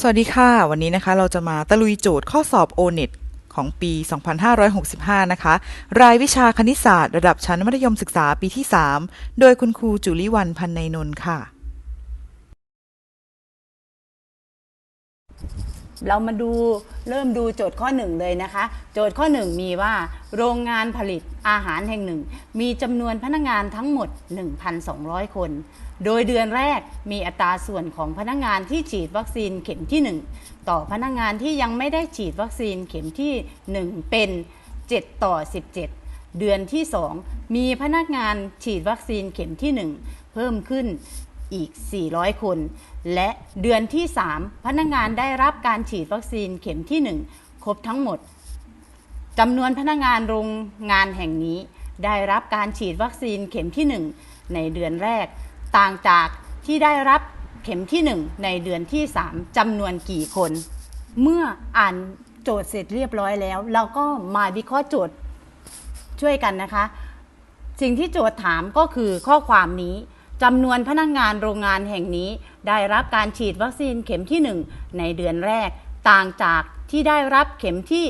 สวัสดีค่ะ วันนี้นะคะเราจะมาตะลุยโจทย์ข้อสอบ O-NET ของปี 2565 นะคะ รายวิชาคณิตศาสตร์ระดับชั้นมัธยมศึกษาปีที่ 3 โดยคุณครูจุลิวันพันในยนนท์ค่ะ เรามาดูเริ่มดูโจทย์ข้อหนึ่งเลยนะคะ โจทย์ข้อหนึ่งมีว่า โรงงานผลิตอาหารแห่งหนึ่ง มีจำนวนพนักงานทั้งหมด 1,200 คน โดยเดือนแรกมีอัตราส่วนของพนักงานที่ฉีดวัคซีนเข็มที่ 1 ต่อพนักงานที่ยังไม่ได้ฉีดวัคซีนเข็มที่ 1 เป็น 7 ต่อ 17 เดือนที่ 2 มีพนักงานฉีดวัคซีนเข็มที่ 1 เพิ่มขึ้นอีก 400 คน และเดือนที่ 3 พนักงานได้รับการฉีดวัคซีนเข็มที่ 1 ครบทั้งหมดจำนวนพนักงานโรงงานแห่งนี้ ได้รับการฉีดวัคซีนเข็มที่ 1 ในเดือนแรก ต่างจากที่ได้รับเข็มที่ 1 ในเดือนที่ 3จำนวนกี่คน เมื่ออ่านโจทย์เสร็จเรียบร้อยแล้ว เราก็มาวิเคราะห์โจทย์ช่วยกันนะคะ สิ่งที่โจทย์ถามก็คือข้อความนี้จำนวนพนักงานโรงงานแห่งนี้ ได้รับการฉีดวัคซีนเข็มที่ 1 ในเดือนแรก ต่างจากที่ได้รับเข็มที่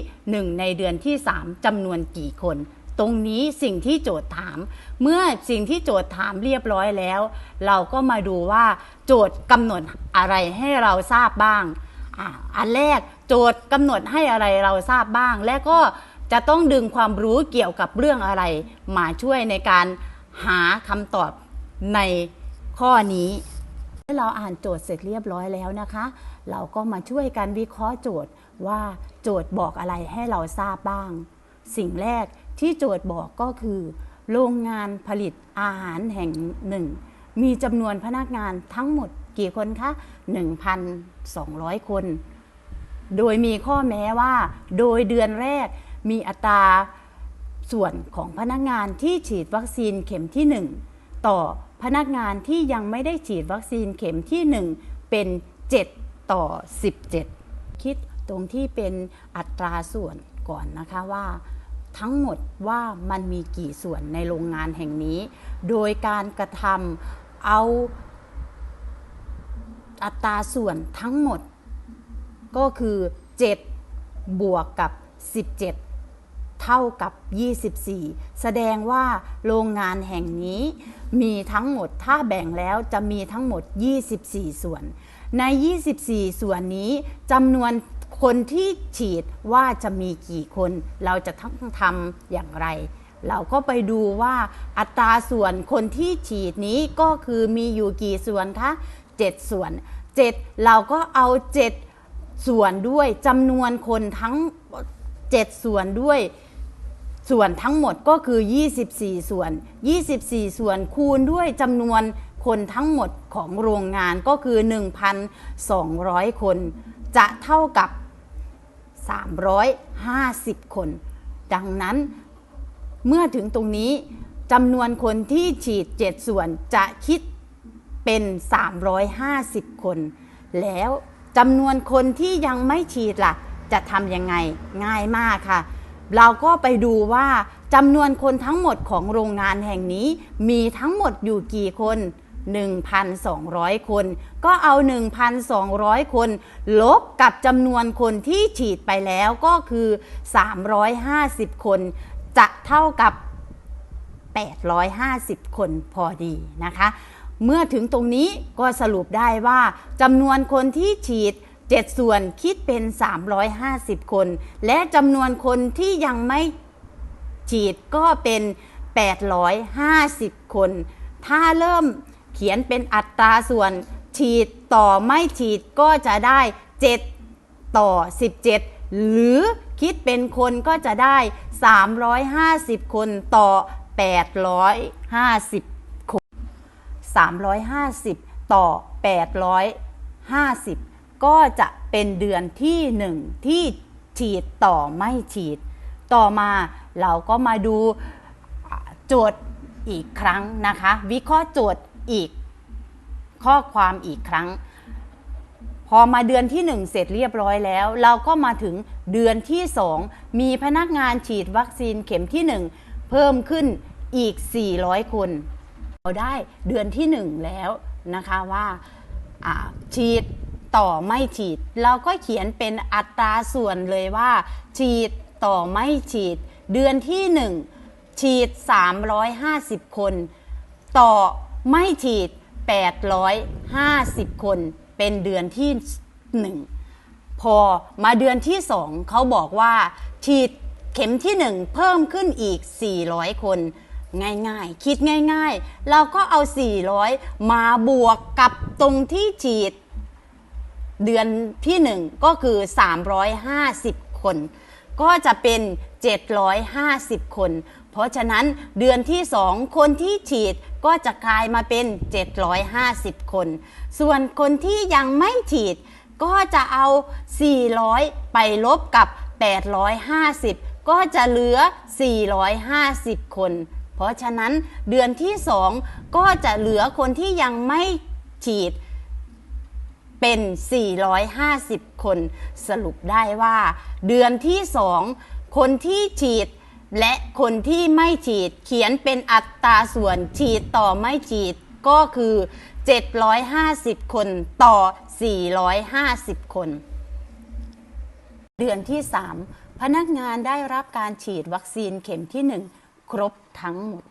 1 ในเดือนที่ 3จำนวนกี่คน ตรงนี้สิ่งที่โจทย์ถาม เมื่อสิ่งที่โจทย์ถามเรียบร้อยแล้ว เราก็มาดูว่าโจทย์กำหนดอะไรให้เราทราบบ้างอ,อันแรกโจทย์กำหนดให้อะไรเราทราบบ้าง และก็จะต้องดึงความรู้เกี่ยวกับเรื่องอะไร มาช่วยในการหาคำตอบในข้อนี้เมื่อเราอ่านโจทย์เสร็จเรียบร้อยแล้วนะคะ เราก็มาช่วยกันวิเคราะห์โจทย์ว่าโจทย์บอกอะไรให้เราทราบบ้าง สิ่งแรก ที่โจทย์บอกก็คือ โรงงานผลิตอาหารแห่งหนึ่ง มีจำนวนพนักงานทั้งหมดกี่คนคะ 1,200 คน โดยมีข้อแม้ว่า โดยเดือนแรกมีอัตราส่วนของพนักงานที่ฉีดวัคซีนเข็มที่ 1 ต่อพนักงานที่ยังไม่ได้ฉีดวัคซีนเข็มที่ 1 เป็น 7 ต่อ 17 คิดตรงที่เป็นอัตราส่วนก่อนนะคะว่า ทั้งหมดว่ามันมีกี่ส่วนในโรงงานแห่งนี้ โดยการกระทำเอาอัตราส่วนทั้งหมด ก็คือ 7 บวกกับ 17 เท่ากับ 24 แสดงว่าโรงงานแห่งนี้มีทั้งหมดถ้าแบ่งแล้วจะมีทั้งหมด 24 ส่วน ใน 24 ส่วนนี้จำนวน คนที่ฉีดว่าจะมีกี่คนเราจะต้องทำอย่างไร เราก็ไปดูว่าอัตราส่วนคนที่ฉีดนี้ก็คือมีอยู่กี่ส่วนคะ7 ส่วน 7 เราก็เอา 7 ส่วนด้วยจำนวนคนทั้ง 7 ส่วนด้วยส่วนทั้งหมดก็คือ 24 ส่วน 24 ส่วนคูณด้วยจำนวนคนทั้งหมดของโรงงานก็คือ 1,200 คน จะเท่ากับ 350 คน ดังนั้นเมื่อถึงตรงนี้จำนวนคนที่ฉีด 7 ส่วนจะคิดเป็น 350 คน แล้วจำนวนคนที่ยังไม่ฉีดล่ะ จะทำยังไงง่ายมากค่ะ เราก็ไปดูว่าจำนวนคนทั้งหมดของโรงงานแห่งนี้มีทั้งหมดอยู่กี่คน 1,200 คน ก็เอา 1,200 คน ลบกับจำนวนคนที่ฉีดไปแล้วก็คือ 350 คน จะเท่ากับ 850 คนพอดีนะคะ เมื่อถึงตรงนี้ก็สรุปได้ว่าจำนวนคนที่ฉีด7 ส่วนคิดเป็น 350 คน และจำนวนคนที่ยังไม่ฉีดก็เป็น 850 คน ถ้าเริ่ม เขียนเป็นอัตราส่วนฉีดต่อไม่ฉีดก็จะได้ 7 ต่อ 17 หรือคิดเป็นคนก็จะได้ 350 คนต่อ 850 คน 350 ต่อ 850 ก็จะเป็นเดือนที่ 1 ที่ฉีดต่อไม่ฉีด ต่อมาเราก็มาดูโจทย์อีกครั้งนะคะ วิเคราะห์โจทย์ อีกข้อความอีกครั้ง พอมาเดือนที่ 1 เสร็จเรียบร้อยแล้ว เราก็มาถึงเดือนที่ 2 มีพนักงานฉีดวัคซีนเข็มที่ 1 เพิ่มขึ้นอีก 400 คน เราได้เดือนที่ 1 แล้วนะคะว่าฉีดต่อไม่ฉีด เราก็เขียนเป็นอัตราส่วนเลยว่า ฉีดต่อไม่ฉีด เดือนที่ 1 ฉีด 350 คน ต่อ ไม่ฉีด 850 คนเป็นเดือนที่ 1 พอมาเดือนที่ 2 เขาบอกว่า ฉีดเข็มที่ 1 เพิ่มขึ้นอีก 400 คน ง่ายๆ คิดง่ายๆ เราก็เอา 400 มาบวกกับตรงที่ฉีด เดือนที่ 1 ก็คือ 350 คน ก็จะเป็น 750 คน เพราะฉะนั้นเดือนที่ 2 คนที่ฉีดก็จะกลายมาเป็น 750 คน ส่วนคนที่ยังไม่ฉีดก็จะเอา 400 ไปลบกับ 850 ก็จะเหลือ 450 คน เพราะฉะนั้นเดือนที่ 2 ก็จะเหลือคนที่ยังไม่ฉีดเป็น 450 คน สรุปได้ว่า เดือนที่ 2 คนที่ฉีด และคนที่ไม่ฉีดเขียนเป็นอัตราส่วนฉีดต่อไม่ฉีดก็คือ 750 คนต่อ 450 คน เดือนที่ 3 พนักงานได้รับการฉีดวัคซีนเข็มที่ 1 ครบทั้งหมด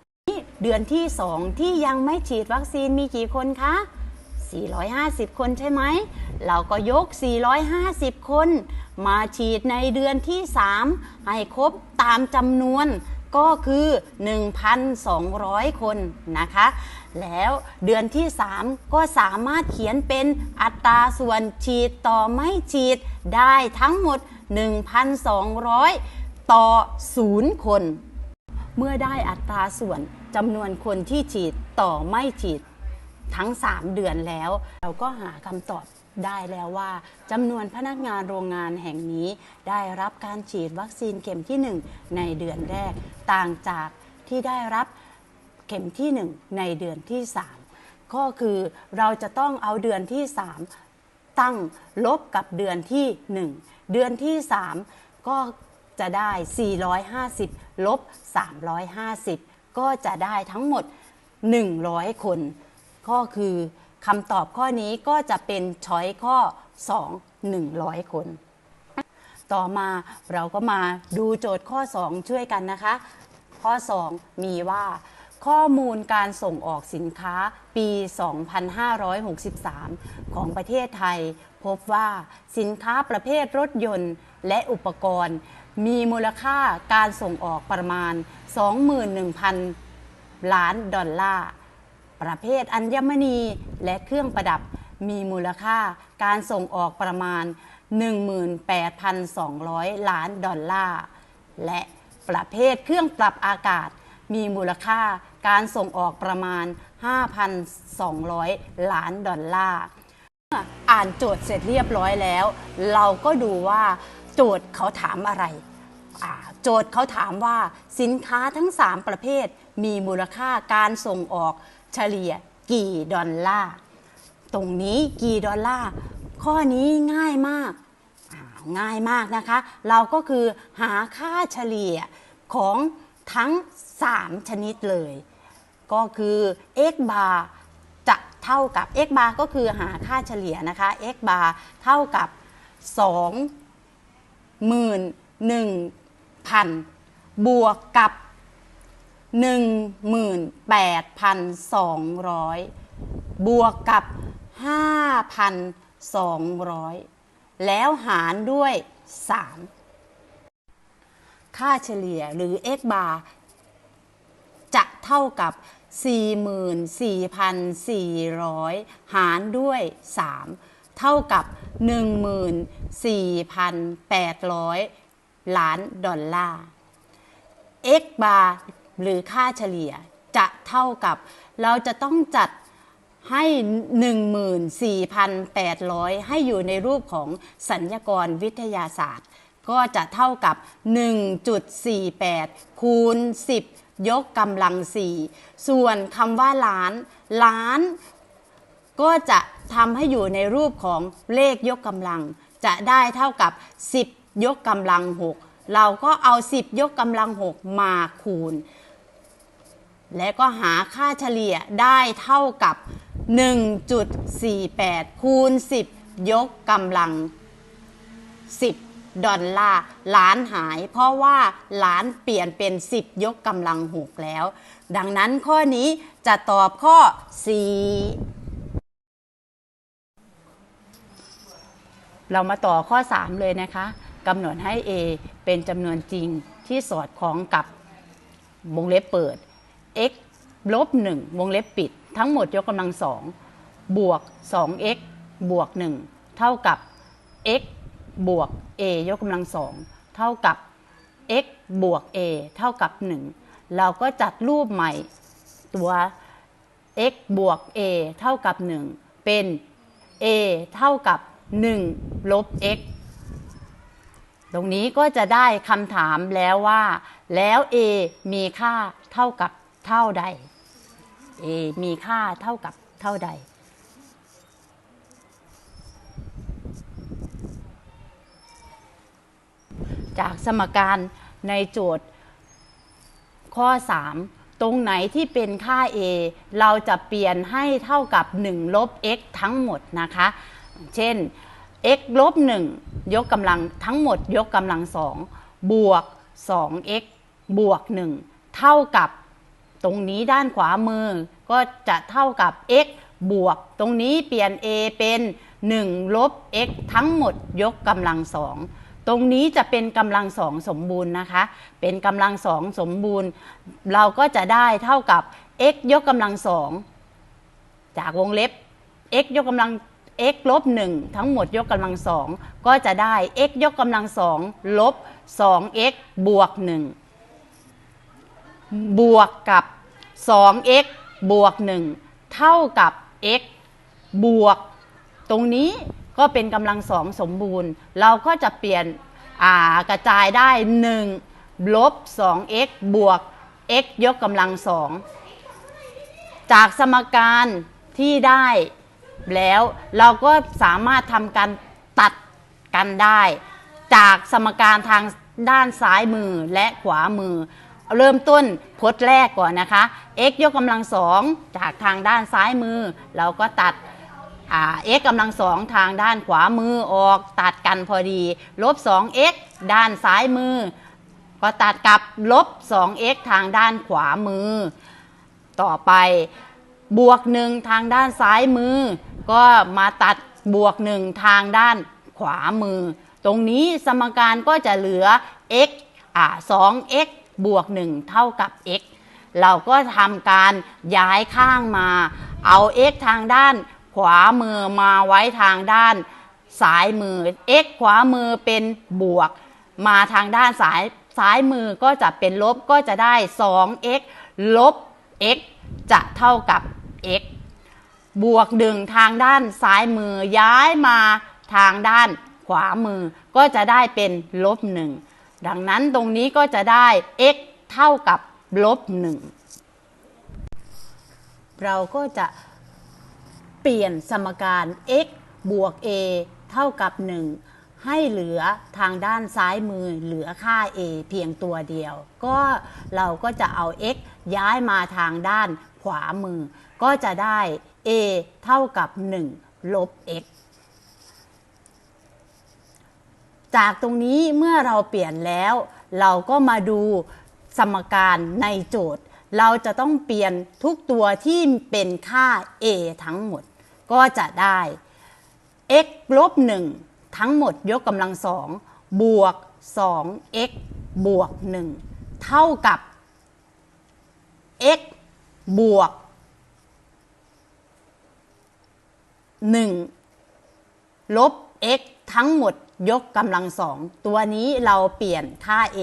เดือนที่ 2 ที่ยังไม่ฉีดวัคซีนมีกี่คนคะ 450 คนใช่ไหม เราก็ยก 450 คน มาฉีดในเดือนที่ 3 ให้ครบตามจำนวนก็คือ 1,200 คนนะคะ แล้วเดือนที่ 3 ก็สามารถเขียนเป็นอัตราส่วนฉีดต่อไม่ฉีดได้ทั้งหมด 1,200 ต่อ 0 คน เมื่อได้อัตราส่วนจำนวนคนที่ฉีดต่อไม่ฉีด ทั้ง 3 เดือนแล้ว เราก็หาคำตอบได้แล้วว่าจำนวนพนักงานโรงงานแห่งนี้ ได้รับการฉีดวัคซีนเข็มที่ 1 ในเดือนแรก ต่างจากที่ได้รับเข็มที่ 1 ในเดือนที่ 3 ก็คือเราจะต้องเอาเดือนที่ 3 ตั้งลบกับเดือนที่ 1 เดือนที่ 3 ก็จะได้ 450 ลบ 350 ก็จะได้ทั้งหมด 100 คน ก็คือคำตอบข้อนี้ก็จะเป็นช้อยข้อ 2 100 คน ต่อมาเราก็มาดูโจทย์ข้อ 2 ช่วยกันนะคะ ข้อ 2 มีว่าข้อมูลการส่งออกสินค้าปี 2563 ของประเทศไทย พบว่าสินค้าประเภทรถยนต์และอุปกรณ์ มีมูลค่าการส่งออกประมาณ 21,000 ล้านดอลลาร์ ประเภทอัญมณีและเครื่องประดับมีมูลค่าการส่งออกประมาณ 18,200 ล้านดอลลาร์ และประเภทเครื่องปรับอากาศมีมูลค่าการส่งออกประมาณ 5,200 ล้านดอลลาร์อ่านโจทย์เสร็จเรียบร้อยแล้ว เราก็ดูว่าโจทย์เขาถามอะไร โจทย์เขาถามว่าสินค้าทั้ง 3 ประเภทมีมูลค่าการส่งออก เฉลี่ยกี่ดอลลาร์ ตรงนี้กี่ดอลลาร์ ข้อนี้ง่ายมาก ง่ายมากนะคะ เราก็คือหาค่าเฉลี่ยของทั้ง 3 ชนิดเลย ก็คือ x bar จะเท่ากับ x bar ก็คือหาค่าเฉลี่ยนะคะ x bar เท่ากับ2หมื่นหนึ่งพันบวกกับ 18,200 บวกกับ 5,200 แล้วหารด้วย 3 ค่าเฉลี่ยหรือ x bar จะเท่ากับ 44,400 หารด้วย 3 เท่ากับ 14,800 ล้านดอลลาร์ x bar หรือค่าเฉลี่ยจะเท่ากับ เราจะต้องจัดให้ 14,800 ให้อยู่ในรูปของสัญญกรวิทยาศาสตร์ ก็จะเท่ากับ 1.48 คูณ 10 ยกกำลัง 4 ส่วนคำว่าล้าน ล้าน ก็จะทำให้อยู่ในรูปของเลขยกกำลัง จะได้เท่ากับ 10 ยกกำลัง 6 เราก็เอา 10 ยกกำลัง 6 มาคูณ และก็หาค่าเฉลี่ยได้เท่ากับ 1.48 คูณ 10 ยกกำลัง 10 ดอลลาร์ล้านหาย เพราะว่าล้านเปลี่ยนเป็น 10 ยกกำลังหกแล้ว ดังนั้นข้อนี้จะตอบข้อ 4 เรามาต่อข้อ 3 เลยนะคะกำหนดให้ A เป็นจำนวนจริงที่สอดคล้องกับวงเล็บเปิด x ลบ1วงเล็บปิด ทั้งหมดยกกำลังสองบวก 2x บวก 1 เท่ากับ x บวก a ยกกำลังสองเท่ากับ x บวก a เท่ากับ 1 เราก็จัดรูปใหม่ตัว x บวก a เท่ากับ 1 เป็น a เท่ากับ 1 ลบ x ตรงนี้ก็จะได้คำถามแล้วว่า แล้ว a มีค่าเท่ากับ เท่าใด a มีค่าเท่ากับเท่าใด จากสมการในโจทย์ข้อ 3 ตรงไหนที่เป็นค่า a เราจะเปลี่ยนให้เท่ากับ 1 ลบ x ทั้งหมดนะคะ เช่น x ลบ 1 ยกกำลังทั้งหมดยกกำลัง 2 บวก 2x บวก 1 เท่ากับ ตรงนี้ด้านขวามือก็จะเท่ากับ x บวก ตรงนี้เปลี่ยน a เป็น 1 ลบ x ทั้งหมดยกกำลังสองตรงนี้จะเป็นกำลังสองสมบูรณ์นะคะ เป็นกำลังสองสมบูรณ์ เราก็จะได้เท่ากับ x ยกกำลังสองจากวงเล็บ x ยกกำลัง x ลบ1ทั้งหมดยกกำลังสองก็จะได้ x ยกกำลังสองลบ 2x บวก 1 บวกกับ 2x บวก 1 เท่ากับ x บวก ตรงนี้ก็เป็นกำลังสองสมบูรณ์ เราก็จะเปลี่ยนกระจายได้ 1 ลบ 2x บวก x ยกกำลังสอง จากสมการที่ได้แล้วเราก็สามารถทำการตัดกันได้ จากสมการทางด้านซ้ายมือและขวามือ เริ่มต้นพจน์แรกก่อนนะคะ x ยกกำลังสองจากทางด้านซ้ายมือ เราก็ตัด x กำลังสองทางด้านขวามือออกตัดกันพอดี ลบ 2x ด้านซ้ายมือ ก็ตัดกับลบ 2x ทางด้านขวามือ ต่อไปบวกหนึ่งทางด้านซ้ายมือ ก็มาตัดบวกหนึ่งทางด้านขวามือ ตรงนี้สมการก็จะเหลือ x อ่า 2x บวก 1 เท่ากับ x เราก็ทำการย้ายข้างมา เอา x ทางด้าน ขวามือมาไว้ทางด้านซ้ายมือ x ขวามือเป็นบวก มาทางด้านซ้ายซ้ายมือก็จะเป็นลบก็จะได้ 2x ลบ x จะเท่ากับ x บวกดึงทางด้านซ้ายมือย้ายมาทางด้านขวามือก็จะได้เป็นลบหนึ่ง ดังนั้นตรงนี้ก็จะได้ x เท่ากับลบหนึ่งเราก็จะเปลี่ยนสมการ x บวก a เท่ากับ 1 ให้เหลือทางด้านซ้ายมือเหลือค่า a เพียงตัวเดียว ก็เราก็จะเอา x ย้ายมาทางด้านขวามือ ก็จะได้ a เท่ากับ 1 ลบ x จากตรงนี้เมื่อเราเปลี่ยนแล้ว เราก็มาดูสมการในโจทย์ เราจะต้องเปลี่ยนทุกตัวที่เป็นค่า a ทั้งหมด ก็จะได้ x ลบ1ทั้งหมดยกกำลังสองบวก 2x บวก 1 เท่ากับ x บวก 1 ลบ x ทั้งหมด ยกกำลังสองตัวนี้เราเปลี่ยนค่า a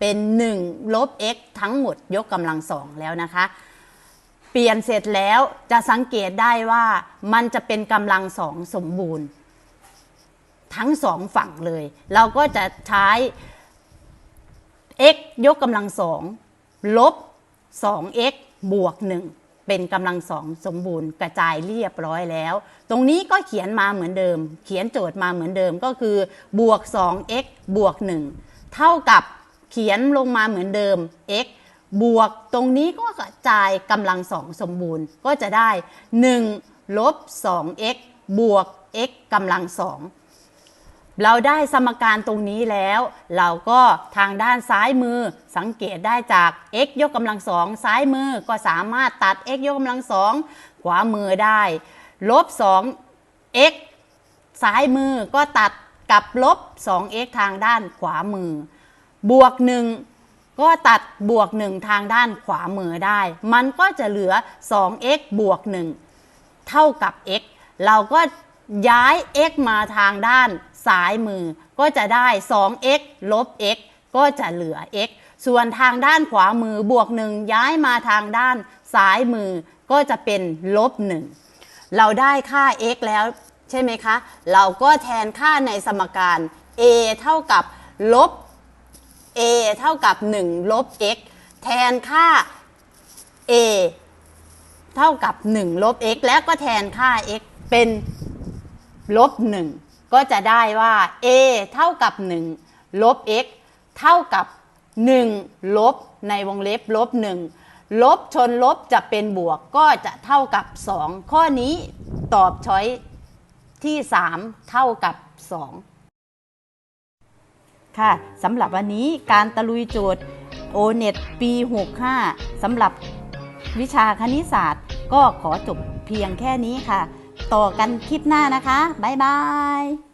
เป็น1ลบ x ทั้งหมดยกกำลังสองแล้วนะคะ เปลี่ยนเสร็จแล้วจะสังเกตได้ว่ามันจะเป็นกำลังสองสมบูรณ์ ทั้งสองฝั่งเลย เราก็จะใช้ x ยกกำลังสองลบ 2x บวก 1 เป็นกำลังสองสมบูรณ์กระจายเรียบร้อยแล้ว ตรงนี้ก็เขียนมาเหมือนเดิม เขียนโจทย์มาเหมือนเดิมก็คือบวก 2x บวก 1 เท่ากับเขียนลงมาเหมือนเดิม x บวกตรงนี้ก็กระจายกำลังสองสมบูรณ์ก็จะได้ 1 ลบ 2x บวก x กำลังสอง เราได้สมการตรงนี้แล้ว เราก็ทางด้านซ้ายมือสังเกตได้จาก x ยกกำลังสองซ้ายมือก็สามารถตัด x ยกกำลังสองขวามือได้ลบ2 x ซ้ายมือก็ตัดกับลบ 2x ทางด้านขวามือ บวก 1 ก็ตัดบวก 1 ทางด้านขวามือได้ มันก็จะเหลือ 2x บวก 1 เท่ากับ x เราก็ย้าย x มาทางด้าน ซ้ายมือก็จะได้ 2x ลบ x ก็จะเหลือ x ส่วนทางด้านขวามือบวก 1 ย้ายมาทางด้านซ้ายมือก็จะเป็นลบ 1 เราได้ค่า x แล้วใช่ไหมคะ เราก็แทนค่าในสมการ a เท่ากับลบ a เท่ากับ 1 ลบ x แทนค่า a เท่ากับ 1 ลบ x แล้วก็แทนค่า x เป็นลบ 1 ก็จะได้ว่า a เท่ากับ 1 ลบ x เท่ากับ 1 ลบในวงเล็บลบ 1 ลบชนลบจะเป็นบวกก็จะเท่ากับ 2 ข้อนี้ตอบช้อยที่ 3 เท่ากับ 2 ค่ะสำหรับวันนี้การตะลุยโจทย์ o n e t ปี 65สำหรับวิชาคณิตศาสตร์ก็ขอจบเพียงแค่นี้ค่ะ ต่อกันคลิปหน้านะคะ บ๊ายบาย